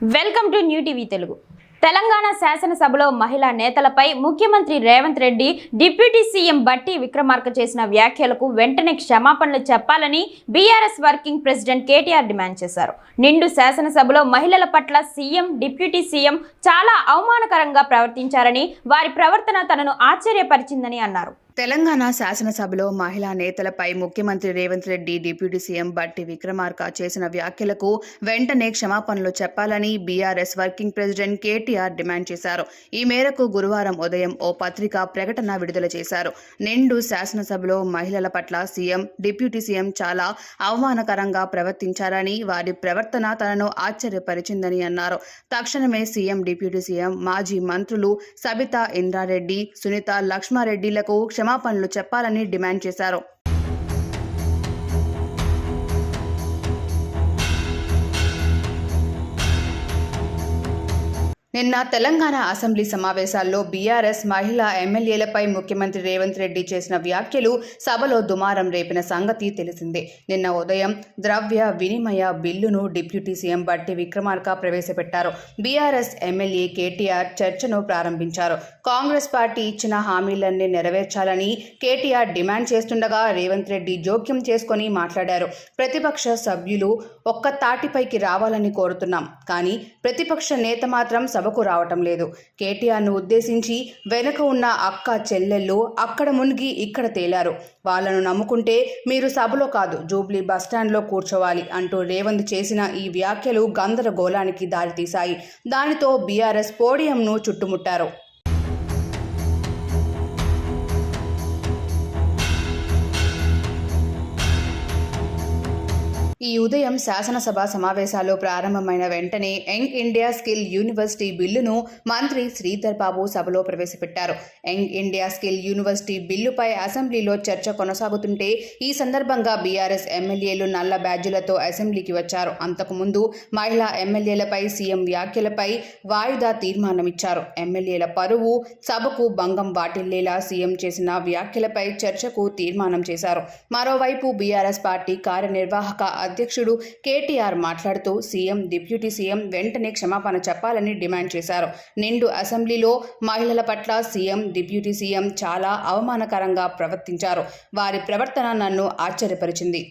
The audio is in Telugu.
Welcome to new TV Telugu. Telangana శాసనసభలో మహిళా నేతలపై ముఖ్యమంత్రి రేవంత్ రెడ్డి డిప్యూటీ సీఎం బట్టి విక్రమార్క చేసిన వ్యాఖ్యలకు వెంటనే క్షమాపణలు చెప్పాలని BRS working president KTR demand చేశారు. నిండు శాసనసభలో మహిళల పట్ల సీఎం డిప్యూటీ సీఎం చాలా అవమానకరంగా ప్రవర్తించారని వారి ప్రవర్తన తనను ఆశ్చర్యపరిచిందని అన్నారు. తెలంగాణ శాసనసభలో మహిళా నేతలపై ముఖ్యమంత్రి రేవంత్ రెడ్డి డిప్యూటీ సీఎం బట్టి విక్రమార్క చేసిన వ్యాఖ్యలకు వెంటనే క్షమాపణలు చెప్పాలని BRS working president KTR demand చేశారు. ఈ మేరకు గురువారం ఉదయం ఓ పత్రికా ప్రకటన విడుదల చేశారు. నిండు శాసనసభలో మహిళల పట్ల సీఎం డిప్యూటీ సీఎం చాలా అవమానకరంగా ప్రవర్తించారని వారి ప్రవర్తన తనను ఆశ్చర్యపరిచిందని అన్నారు. తక్షణమే సీఎం డిప్యూటీ సీఎం మాజీ మంత్రులు సబితా ఇంద్రారెడ్డి సునీత లక్ష్మారెడ్డిలకు క్షమాపణలు చెప్పాలని డిమాండ్ చేశారు. నిన్న తెలంగాణ అసెంబ్లీ సమావేశాల్లో బీఆర్ఎస్ మహిళా ఎమ్మెల్యేలపై ముఖ్యమంత్రి రేవంత్ రెడ్డి చేసిన వ్యాఖ్యలు సభలో దుమారం రేపిన సంగతి తెలిసిందే. నిన్న ఉదయం ద్రవ్య వినిమయ బిల్లును డిప్యూటీ సీఎం బట్టి విక్రమార్క ప్రవేశపెట్టారు. బీఆర్ఎస్ ఎమ్మెల్యే కేటీఆర్ చర్చను ప్రారంభించారు. కాంగ్రెస్ పార్టీ ఇచ్చిన హామీలన్నీ నెరవేర్చాలని కేటీఆర్ డిమాండ్ చేస్తుండగా రేవంత్ రెడ్డి జోక్యం చేసుకొని మాట్లాడారు. ప్రతిపక్ష సభ్యులు ఒక్క తాటిపైకి రావాలని కోరుతున్నాం. కానీ ప్రతిపక్ష నేత మాత్రం సభకు రావటం లేదు. కేటీఆర్ను ఉద్దేశించి వెనుక ఉన్న అక్క చెల్లెళ్ళు అక్కడ మునిగి ఇక్కడ తేలారు. వాళ్ళను నమ్ముకుంటే మీరు సభలో కాదు జూబ్లీ బస్టాండ్లో కూర్చోవాలి అంటూ రేవంత్ చేసిన ఈ వ్యాఖ్యలు గందరగోళానికి దారితీశాయి. దానితో బీఆర్ఎస్ పోడియంను చుట్టుముట్టారు. ఈ ఉదయం శాసనసభ సమావేశాలు ప్రారంభమైన వెంటనే యంగ్ ఇండియా స్కిల్ యూనివర్సిటీ బిల్లును మంత్రి శ్రీధర్ బాబు సభలో ప్రవేశపెట్టారు. యంగ్ ఇండియా స్కిల్ యూనివర్సిటీ బిల్లుపై అసెంబ్లీలో చర్చ కొనసాగుతుంటే ఈ సందర్భంగా బీఆర్ఎస్ ఎమ్మెల్యేలు నల్ల బ్యాడ్జులతో అసెంబ్లీకి వచ్చారు. అంతకుముందు మహిళా ఎమ్మెల్యేలపై సీఎం వ్యాఖ్యలపై వాయిదా తీర్మానమిచ్చారు. ఎమ్మెల్యేల పరువు సభకు భంగం వాటిల్లేలా సీఎం చేసిన వ్యాఖ్యలపై చర్చకు తీర్మానం చేశారు. మరోవైపు బీఆర్ఎస్ పార్టీ కార్యనిర్వాహక అధ్యక్షుడు కేటీఆర్ మాట్లాడుతూ సీఎం డిప్యూటీ సీఎం వెంటనే క్షమాపణ చెప్పాలని డిమాండ్ చేశారు. నిండు అసెంబ్లీలో మహిళల పట్ల సీఎం డిప్యూటీ సీఎం చాలా అవమానకరంగా ప్రవర్తించారు. వారి ప్రవర్తన నన్ను ఆశ్చర్యపరిచింది.